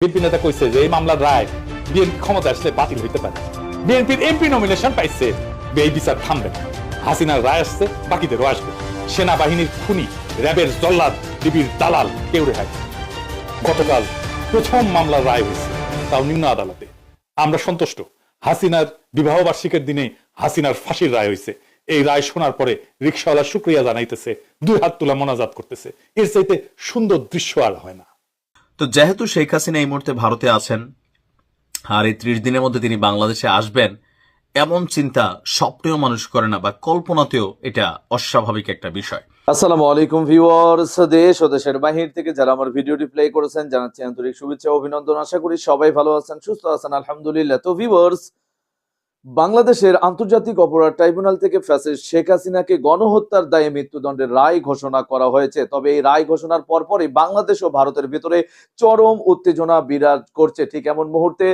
BNP নেতা কইছে যে এই মামলার রায় বিএনপি ক্ষমতা আসলে বাতিল হইতে পারে। বিএনপির এমপি নমিনেশন পাইছে এই বিচার থামবে না। হাসিনার রায় আসছে, বাকিদেরও আসবে। সেনাবাহিনীর খুনি, র্যাবের জল্লাদ, ডিবির দালাল, কেউ রেহাই গতকাল প্রথম মামলার রায় হয়েছে, তাও নিম্ন আদালতে। আমরা সন্তুষ্ট, হাসিনার বিবাহ বার্ষিকের দিনে হাসিনার ফাঁসির রায় হয়েছে। এই রায় শোনার পরে রিক্সাওয়ালা শুক্রিয়া জানাইতেছে, দুই হাত তোলা মোনাজাত করতেছে। এর চাইতে সুন্দর দৃশ্য আর হয় না। তো যেহেতু শেখ হাসিনা এই মুহূর্তে ভারতে আছেন, আর এই ত্রিশ দিনের মধ্যে তিনি বাংলাদেশে আসবেন, এমন চিন্তা স্বপ্নেও মানুষ করে না বা কল্পনাতেও এটা অস্বাভাবিক একটা বিষয়। আসসালামু আলাইকুম ভিউয়ার্স, দেশ ও দেশের বাহির থেকে যারা আমার ভিডিওটি প্লে করেছেন, জানাচ্ছি আন্তরিক শুভেচ্ছা অভিনন্দন। আশা করি সবাই ভালো আছেন, সুস্থ আছেন, আলহামদুলিল্লাহ। তো ভিউয়ার্স বাংলাদেশের আন্তর্জাতিক অপরাধ ট্রাইব্যুনাল থেকে ফ্যাসিস্ট শেখ হাসিনাকে গণহত্যার দায়ে মৃত্যুদণ্ডের রায় ঘোষণা করা হয়েছে। তবে এই রায় ঘোষণার পরপরই বাংলাদেশ ও ভারতের ভিতরে চরম উত্তেজনা বিরাজ করছে। ঠিক এমন মুহূর্তে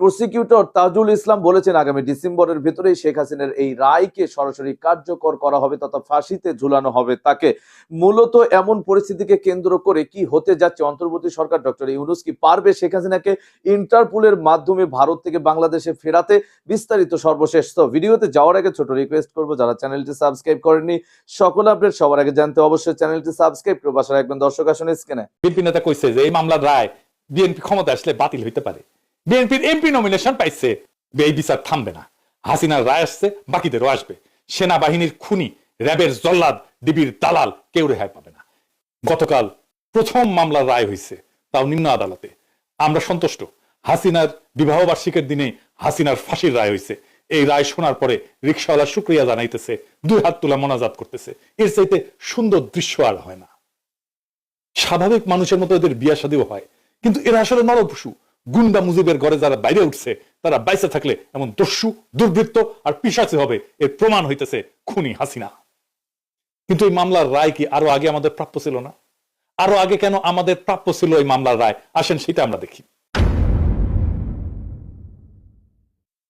প্রসিকিউটর তাজুল ইসলাম বলেছেন আগামী ডিসেম্বরের ভিতরেই শেখ হাসিনার এই রায়কে সরাসরি কার্যকর করা হবে তথা ফাঁসিতে ঝুলানো হবে তাকে। মূলত এমন পরিস্থিতিকে কেন্দ্র করে কি হতে যাচ্ছে অন্তর্বর্তী সরকার? ডক্টর ইউনুস কি পারবে শেখ হাসিনাকে ইন্টারপোলের মাধ্যমে ভারত থেকে বাংলাদেশে ফেরাতে? বিস্তারিত সর্বশেষ। তো ভিডিওতে যাওয়ার আগে ছোট রিকোয়েস্ট করব, যারা চ্যানেলটি সাবস্ক্রাইব করেননি, সকল আপডেট সবার আগে জানতে অবশ্যই চ্যানেলটি সাবস্ক্রাইব করে বাসা রাখবেন। দর্শক আসনে স্ক্রিনে। বিএনপি নেতা কইছে যে এই মামলার রায় বিএনপি ক্ষমতা আসলে বাতিল হইতে পারে। বিএনপির এমপি নমিনেশন পাইছে। এই বিচার থামবে না। হাসিনার রায় আসছে, বাকিদেরও আসবে। সেনাবাহিনীর খুনি, র্যাবের জল্লাদ, ডিবির দালাল, কেউ রেহাই পাবে না। গতকাল প্রথম মামলার রায় হয়েছে তাও নিম্ন আদালতে। আমরা সন্তুষ্ট, হাসিনার বিবাহ বার্ষিকের দিনে হাসিনার ফাঁসির রায় হয়েছে এই রায় শোনার পরে রিক্সাওয়ালা শুক্রিয়া জানাইতেছে, দুই হাত তোলা মোনাজাত করতেছে। এর চাইতে সুন্দর দৃশ্য আর হয় না। স্বাভাবিক মানুষের মতো এদের বিয়া শাদীও হয়, কিন্তু এরা আসলে নরপশু গুন্ডা মুজিবের ঘরে যারা বাইরে উঠছে, তারা বাইসে থাকলে এমন দস্যু, দুর্বৃত্ত আর পিসাচে হবে এর প্রমাণ হইতেছে খুনি হাসিনা। কিন্তু এই মামলার রায় কি আরও আগে আমাদের প্রাপ্য ছিল না? আরও আগে কেন আমাদের প্রাপ্য ছিল এই মামলার রায়? আসেন সেটা আমরা দেখি।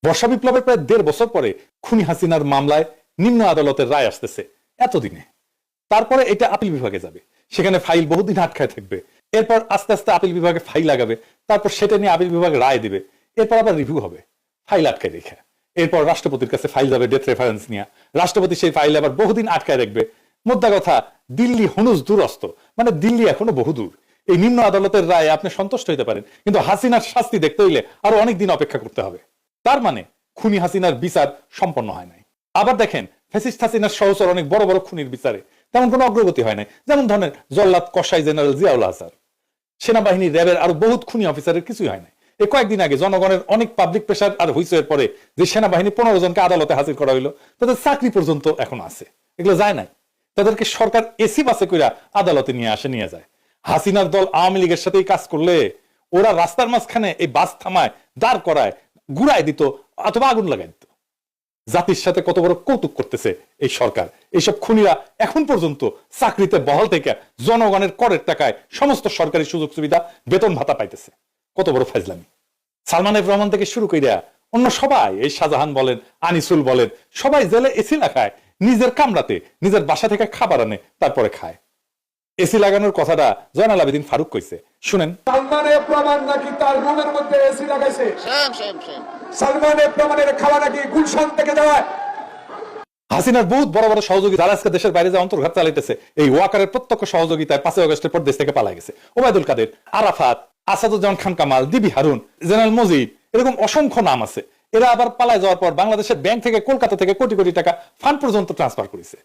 বর্ষা বিপ্লবের প্রায় দেড় বছর পরে খুনি হাসিনার মামলায় নিম্ন আদালতের রায় আসতেছে, এতদিনে। তারপরে এটা আপিল বিভাগে যাবে। সেখানে ফাইল বহুদিন আটকায় থাকবে। এরপর আস্তে আস্তে আপিল বিভাগে ফাইল লাগাবে, তারপর সেটা নিয়ে আপিল বিভাগ রায় দিবে, এরপর আবার রিভিউ হবে, ফাইল আটকায় রেখে। এরপর রাষ্ট্রপতির কাছে ফাইল যাবে ডেথ রেফারেন্স নিয়ে। রাষ্ট্রপতি সেই ফাইল আবার বহুদিন আটকায় রাখবে। মোদ্দা কথা, দিল্লি হনুজ দূরস্থ মানে দিল্লি এখনও বহুদূর। এই নিম্ন আদালতের রায়ে আপনি সন্তুষ্ট হইতে পারেন, কিন্তু হাসিনার শাস্তি দেখতে হইলে আরও অনেক দিন অপেক্ষা করতে হবে। তার মানে খুনি হাসিনার বিচার সম্পন্ন হয় নাই। আবার দেখেন ফ্যাসিস্ট হাসিনার সহচর অনেক বড় বড় খুনির বিচারে। তেমন কোনো অগ্রগতি হয় নাই। যেমন ধরেন জল্লাদ কসাই জেনারেল জিয়াউল হাসার সেনাবাহিনী, র্যাবের আরও বহুত খুনি অফিসারের কিছুই হয় নাই। এই কয়েকদিন আগে জনগণের অনেক পাবলিক প্রেশার আর হুইসের পরে যে সেনাবাহিনী পনেরো জনকে আদালতে হাজির করা হইল, তাদের চাকরি পর্যন্ত এখন আছে। এগুলো যায় নাই। তাদেরকে সরকার এসি বাসে কইরা আদালতে নিয়ে আসে, নিয়ে যায়। হাসিনার দল আওয়ামী লীগের সাথেই কাজ করলে ওরা রাস্তার মাঝখানে এই বাস থামায়, দাঁড় করায় গুড়ায় দিত, অথবা আগুন লাগাই জাতির সাথে কত বড় কৌতুক করতেছে এই সরকার। এইসব খুনিরা এখন পর্যন্ত চাকরিতে বহাল থেকে জনগণের করের টাকায় সমস্ত সরকারি সুযোগ সুবিধা বেতন ভাতা পাইতেছে। কত বড় ফাইজলামি। সালমান এফ রহমান থেকে শুরু কইরা অন্য সবাই এই শাহজাহান বলেন আনিসুল বলেন সবাই জেলে এসি না খায় নিজের কামরাতে নিজের বাসা থেকে খাবার আনে তারপরে খায়। এসি লাগানোর কথাটা জয়নাল আবেদিন ফারুক কইছে। শুনেন। সালমানের প্রমাণ নাকি তার রুমের মধ্যে এসি লাগাইছে? থেকে জেনারেল মজিদ, এরকম অসংখ্য নাম আছে। এরা আবার পালায় যাওয়ার পর বাংলাদেশের ব্যাংক থেকে কলকাতা থেকে কোটি কোটি টাকা ফান্ড পর্যন্ত ট্রান্সফার করেছে।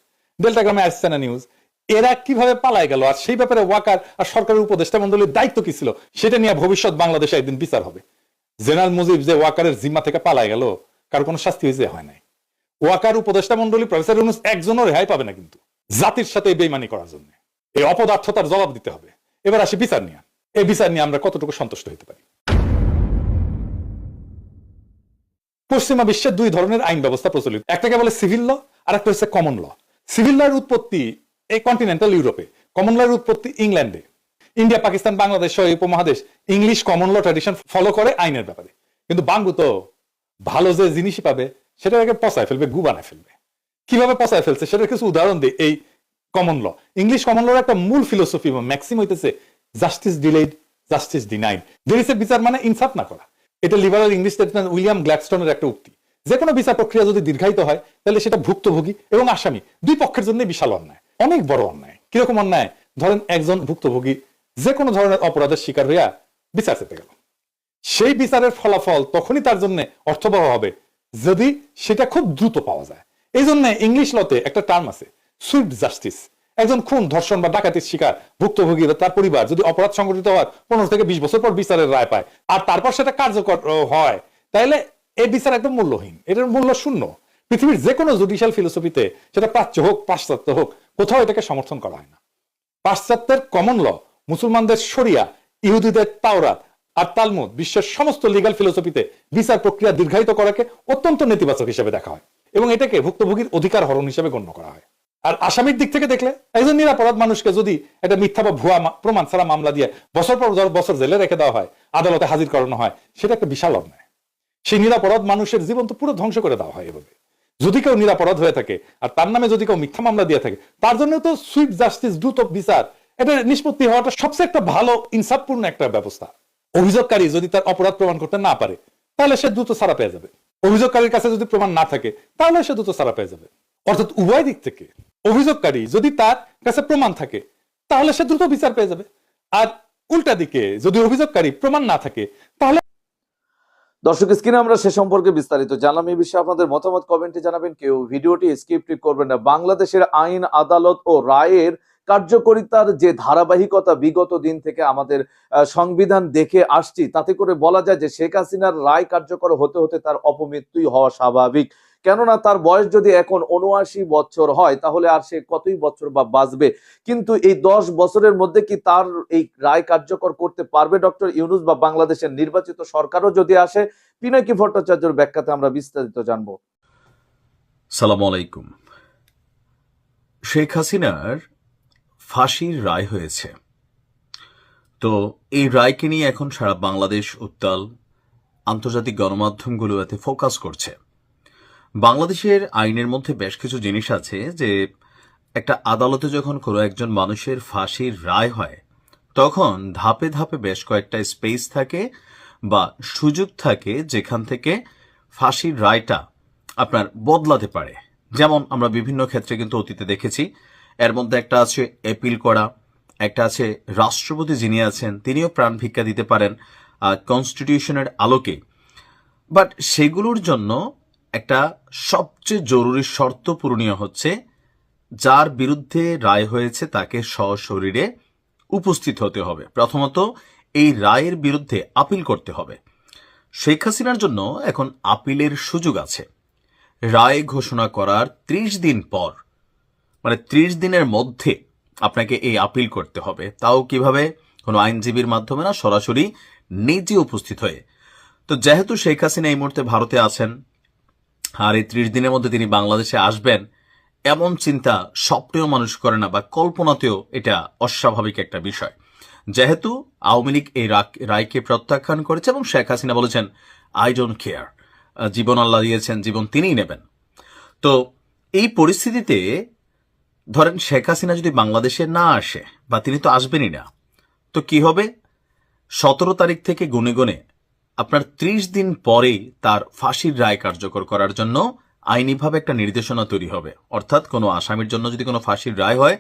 ডেল্টা গ্রামে আসছে না নিউজ, এরা কীভাবে পালায় গেল আর সেই ব্যাপারে ওয়াকার আর সরকারের উপদেষ্টা মন্ডলীর দায়িত্ব কি ছিল, সেটা নিয়ে ভবিষ্যৎ বাংলাদেশে একদিন বিচার হবে। জেনারেল মুজিব যে ওয়াকারের জিম্মা থেকে পালায় গেল, কারও কোনো শাস্তি হয়েছে, হয় নাই। ওয়াকার উপদেষ্টা মন্ডলী প্রফেসর ইউনুস একজনও রেহাই পাবে না কিন্তু, জাতির সাথে বেইমানি করার জন্য। এই অপদার্থতার জবাব দিতে হবে। এবার আসি বিচার নিয়ে। এই বিচার নিয়ে আমরা কতটুকু সন্তুষ্ট হতে পারি? পশ্চিমা বিশ্বে দুই ধরনের আইন ব্যবস্থা প্রচলিত। একটাকে বলে সিভিল ল, আর একটা হচ্ছে কমন ল। সিভিল ল উৎপত্তি এই কন্টিনেন্টাল ইউরোপে কমন ল উৎপত্তি ইংল্যান্ডে ইন্ডিয়া, পাকিস্তান, বাংলাদেশ সহ উপমহাদেশ English common law tradition follow করে আইনের ব্যাপারে। কিন্তু বাঙ্গু তো ভালো যে জিনিসই পাবে সেটাকে পচায় ফেলবে, গু বানায় ফেলবে। কীভাবে পচায় ফেলছে? সেটার কিছু উদাহরণ দিই এই কমন ল ইংলিশ কমন লর একটা মূল ফিলোসফি বা ম্যাক্সিম হইতেছে জাস্টিস ডিলেড জাস্টিস ডিনাইড জেরিসের বিচার মানে ইনসাফ না করা। এটা লিবারাল ইংলিশ স্টেটসম্যান উইলিয়াম গ্ল্যাডস্টোনের একটা উক্তি। যে কোনো বিচার প্রক্রিয়া যদি দীর্ঘায়িত হয়, তাহলে সেটা ভুক্তভোগী এবং আসামি দুই পক্ষের জন্য বিশাল অন্যায়, অনেক বড় অন্যায়। কীরকম অন্যায়? ধরেন একজন ভুক্তভোগী যে কোনো ধরনের অপরাধের শিকার হইয়া বিচার চেতে গেল। সেই বিচারের ফলাফল তখনই তার জন্য অর্থবহ হবে, যদি সেটা খুব দ্রুত পাওয়া যায়। এই জন্য ইংলিশ লতে একটা টার্ম আছে সুইফট জাস্টিস একজন খুন, ধর্ষণ বা ডাকাতির শিকার, ভুক্তভোগী বা তার পরিবার যদি অপরাধ সংঘটিত হওয়ার পনেরো থেকে বিশ বছর পর বিচারের রায় পায় আর তারপর সেটা কার্যকর হয় তাহলে এই বিচার একদম মূল্যহীন। এটার মূল্য শূন্য। পৃথিবীর যে কোনো জুডিশিয়াল ফিলোসফিতে সেটা প্রাচ্য হোক, পাশ্চাত্য হোক, কোথাও এটাকে সমর্থন করা হয় না। পাশ্চাত্যের কমন ল মুসলমানদের শরিয়া, ইহুদিদের তাওরাত আর তালমুদ বিশ্বের সমস্ত লিগাল ফিলোসফিতে বিচার প্রক্রিয়া দীর্ঘায়িত করাকে অত্যন্ত নেতিবাচক হিসেবে দেখা হয় এবং এটাকে ভুক্তভোগীর অধিকার হরণ হিসেবে গণ্য করা হয়। আর আসামির দিক থেকে দেখলে একজন নিরাপরাধ মানুষকে যদি একটা মিথ্যা বা ভুয়া প্রমাণ ছাড়া মামলা দিয়ে বছর পর বছর জেলে রেখে দেওয়া হয়, আদালতে হাজির করানো হয়, সেটা একটা বিশাল অন্যায়। সেই নিরাপরাধ মানুষের জীবন তো পুরো ধ্বংস করে দেওয়া হয় এভাবে। যদি কেউ নিরাপরাধ হয়ে থাকে আর তার নামে যদি কেউ মিথ্যা মামলা দিয়ে থাকে, তার জন্য তো সুইফট জাস্টিস দ্রুত বিচার এটা নিষ্পত্তি হওয়াটা সবচেয়ে একটা ভালো, ইনসাফপূর্ণ একটা ব্যবস্থা। অভিযোগকারী যদি তার অপরাধ প্রমাণ করতে না পারে, তাহলে সে দ্রুত ছাড়া পেয়ে যাবে। অভিযোগকারীর কাছে যদি প্রমাণ না থাকে, তাহলে সে দ্রুত ছাড়া পেয়ে যাবে। অর্থাৎ উভয় দিক থেকে অভিযোগকারী যদি তার কাছে প্রমাণ থাকে, তাহলে সে দ্রুত বিচার পেয়ে যাবে। আর উল্টা দিকে যদি অভিযোগকারী প্রমাণ না থাকে, তাহলে দর্শক, স্ক্রিনে আমরা সে সম্পর্কে বিস্তারিত জানলাম। এই বিষয়ে আপনাদের মতামত কমেন্টে জানাবেন। কেউ ভিডিওটি স্কিপ করবেন না। বাংলাদেশের আইন, আদালত ও রায়ের কার্যকরিতার যে ধারাবাহিকতা বিগত দিন থেকে আমাদের সংবিধান দেখে আসছি, তাতে করে বলা যায় যে শেখ হাসিনার রায় কার্যকর হতে হতে তার অপমৃত্যুই হওয়া স্বাভাবিক। কেননা তার বয়স যদি এখন উনআশি বছর হয়, তাহলে আর সে কতই বছর বা বাঁচবে? কিন্তু এই দশ বছরের মধ্যে কি তার এই রায় কার্যকর করতে পারবে ডক্টর ইউনুস বা বাংলাদেশের নির্বাচিত সরকারও যদি আসে? পিনাকি ভট্টাচার্যর ব্যাখ্যাতে আমরা বিস্তারিত জানব। সালাম আলাইকুম। শেখ হাসিনার ফাঁসির রায় হয়েছে। তো এই রায়কে নিয়ে এখন সারা বাংলাদেশ উত্তাল আন্তর্জাতিক গণমাধ্যমগুলো এতে ফোকাস করছে। বাংলাদেশের আইনের মধ্যে বেশ কিছু জিনিস আছে যে একটা আদালতে যখন কোনো একজন মানুষের ফাঁসির রায় হয়, তখন ধাপে ধাপে বেশ কয়েকটা স্পেস থাকে বা সুযোগ থাকে যেখান থেকে ফাঁসির রায়টা আপনার বদলাতে পারে। যেমন আমরা বিভিন্ন ক্ষেত্রে কিন্তু অতীতে দেখেছি এর মধ্যে একটা আছে এপিল করা, একটা আছে রাষ্ট্রপতি যিনি আছেন তিনিও প্রাণ ভিক্ষা দিতে পারেন কনস্টিটিউশনের আলোকে। বাট সেগুলোর জন্য একটা সবচেয়ে জরুরি শর্ত পূরণীয় হচ্ছে, যার বিরুদ্ধে রায় হয়েছে তাকে সশরীরে উপস্থিত হতে হবে। প্রথমত, এই রায়ের বিরুদ্ধে আপিল করতে হবে। শেখ হাসিনার জন্য এখন আপিলের সুযোগ আছে। রায় ঘোষণা করার ত্রিশ দিন পর মানে ত্রিশ দিনের মধ্যে আপনাকে এই আপিল করতে হবে। তাও কীভাবে? কোনো আইনজীবীর মাধ্যমে না, সরাসরি নিজে উপস্থিত হয়ে। তো যেহেতু শেখ হাসিনা এই মুহূর্তে ভারতে আছেন, আর এই ত্রিশ দিনের মধ্যে তিনি বাংলাদেশে আসবেন, এমন চিন্তা স্বপ্নেও মানুষ করে না বা কল্পনাতেও এটা অস্বাভাবিক একটা বিষয়। যেহেতু আওয়ামী লীগ এই রায়কে প্রত্যাখ্যান করেছে এবং শেখ হাসিনা বলেছেন আই ডোন্ট কেয়ার জীবন আল্লাহ দিয়েছেন, জীবন তিনিই নেবেন। তো এই পরিস্থিতিতে ধরেন শেখ হাসিনা যদি বাংলাদেশে না আসে বা তিনি তো আসবেনই না, তো কি হবে? সতেরো তারিখ থেকে গুনে গুনে আপনার ত্রিশ দিন পরেই তার ফাঁসির রায় কার্যকর করার জন্য আইনিভাবে একটা নির্দেশনা তৈরি হবে। অর্থাৎ কোনো আসামির জন্য যদি কোনো ফাঁসির রায় হয়,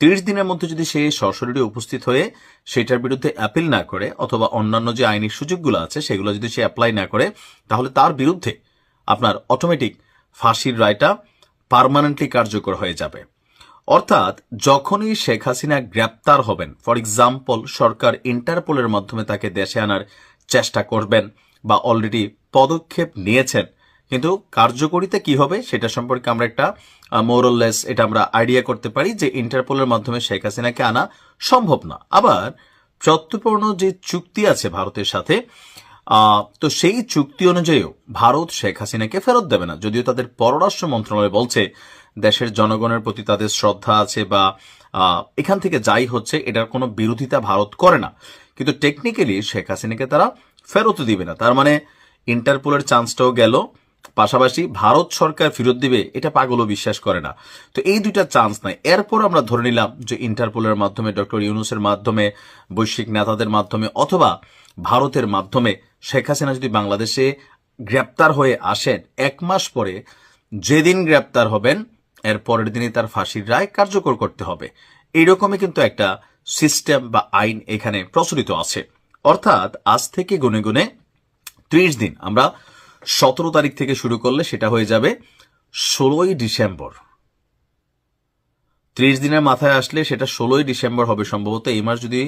ত্রিশ দিনের মধ্যে যদি সে সশরীরে উপস্থিত হয়ে সেটার বিরুদ্ধে অ্যাপিল না করে অথবা অন্যান্য যে আইনি সুযোগগুলো আছে সেগুলো যদি সে অ্যাপ্লাই না করে, তাহলে তার বিরুদ্ধে আপনার অটোমেটিক ফাঁসির রায়টা পার্মানেন্টলি কার্যকর হয়ে যাবে। অর্থাৎ যখনই শেখ হাসিনা গ্রেপ্তার হবেন ফর এক্সাম্পল সরকার ইন্টারপোলের মাধ্যমে তাকে দেশে আনার চেষ্টা করবেন বা অলরেডি পদক্ষেপ নিয়েছেন, কিন্তু কার্যকরিতা কি হবে সেটা সম্পর্কে আমরা একটা মোরললেস এটা আমরা আইডিয়া করতে পারি যে ইন্টারপোলের মাধ্যমে শেখ হাসিনাকে আনা সম্ভব না। আবার চত্বপূর্ণ যে চুক্তি আছে ভারতের সাথে তো সেই চুক্তি অনুযায়ীও ভারত শেখ হাসিনাকে ফেরত দেবে না, যদিও তাদের পররাষ্ট্র মন্ত্রণালয় বলছে দেশের জনগণের প্রতি তাদের শ্রদ্ধা আছে বা এখান থেকে যাই হচ্ছে, এটার কোনো বিরোধিতা ভারত করে না। কিন্তু টেকনিক্যালি শেখ হাসিনাকে তারা ফেরত দিবে না। তার মানে ইন্টারপোলের চান্সটাও গেল। পাশাপাশি ভারত সরকার ফেরত দিবে, এটা পাগলও বিশ্বাস করে না। তো এই দুইটা চান্স নাই। এরপর আমরা ধরে নিলাম যে ইন্টারপোলের মাধ্যমে, ডক্টর ইউনুসের মাধ্যমে, বৈশ্বিক নেতাদের মাধ্যমে অথবা ভারতের মাধ্যমে শেখ হাসিনা যদি বাংলাদেশে গ্রেপ্তার হয়ে আসেন, এক মাস পরে যেদিন গ্রেপ্তার হবেন এর পরের দিনই তার ফাঁসির রায় কার্যকর করতে হবে। এইরকমই কিন্তু একটা সিস্টেম বা আইন এখানে প্রচলিত আছে। অর্থাৎ আজ থেকে গুনে গুনে ত্রিশ দিন, আমরা সতেরো তারিখ থেকে শুরু করলে সেটা হয়ে যাবে ষোলোই ডিসেম্বর। ত্রিশ দিনের মাথায় আসলে সেটা ষোলোই ডিসেম্বর হবে সম্ভবত, এই মাস যদি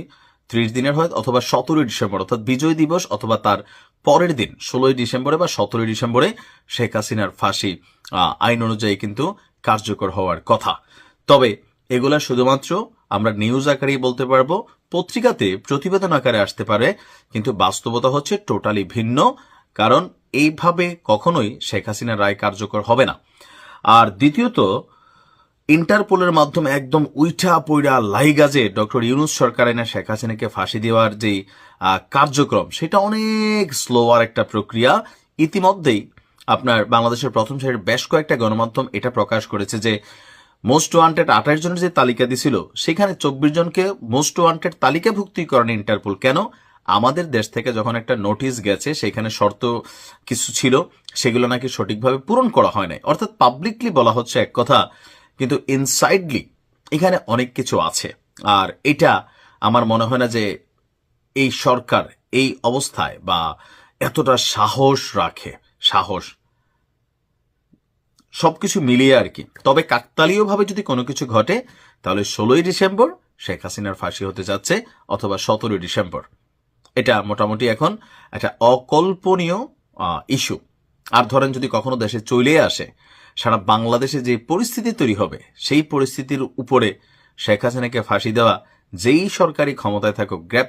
ত্রিশ দিনের হয় অথবা সতেরোই ডিসেম্বর, অর্থাৎ বিজয় দিবস অথবা তার পরের দিন, ষোলোই ডিসেম্বরে বা সতেরোই ডিসেম্বরে শেখ হাসিনার ফাঁসি আইন অনুযায়ী কিন্তু কার্যকর হওয়ার কথা। তবে এগুলা শুধুমাত্র আমরা নিউজ আকারেই বলতে পারব, পত্রিকাতে প্রতিবেদন আকারে আসতে পারে, কিন্তু বাস্তবতা হচ্ছে টোটালি ভিন্ন, কারণ এইভাবে কখনোই শেখ হাসিনার রায় কার্যকর হবে না। আর দ্বিতীয়ত, ইন্টারপোলের মাধ্যমে একদম উইঠা পইরা লাইগাজে ডক্টর ইউনুস সরকার এনে শেখ হাসিনাকে ফাঁসি দেওয়ার যে কার্যক্রম, সেটা অনেক স্লোয়ার একটা প্রক্রিয়া। ইতিমধ্যেই আপনার বাংলাদেশের প্রথম সারির বেশ কয়েকটা গণমাধ্যম এটা প্রকাশ করেছে যে মোস্ট ওয়ান্টেড আঠাশ জনের যে তালিকা দিছিল, সেখানে চব্বিশ জনকে মোস্ট ওয়ান্টেড তালিকাভুক্তি করেন ইন্টারপোল। কেন? আমাদের দেশ থেকে যখন একটা নোটিশ গেছে, সেখানে শর্ত কিছু ছিল, সেগুলো নাকি সঠিকভাবে পূরণ করা হয় নাই। অর্থাৎ পাবলিকলি বলা হচ্ছে এক কথা, কিন্তু ইনসাইডলি এখানে অনেক কিছু আছে। আর এটা আমার মনে হয় না যে এই সরকার এই অবস্থায় বা এতটা সাহস রাখে। সাহস। সবকিছু মিলিয়ে আর কি। তবে কাকতালীয়ভাবে যদি কোনো কিছু ঘটে, তাহলে ষোলোই ডিসেম্বর শেখ হাসিনার ফাঁসি হতে যাচ্ছে অথবা সতেরোই ডিসেম্বর। এটা মোটামুটি এখন একটা অকল্পনীয় ইস্যু আর ধরেন যদি কখনো দেশে চলে আসে, সারা বাংলাদেশে যে পরিস্থিতি তৈরি হবে, সেই পরিস্থিতির উপরে শেখ হাসিনাকে ফাঁসি দেওয়া, যেই সরকারি ক্ষমতায় থাকুক গ্র্যাপ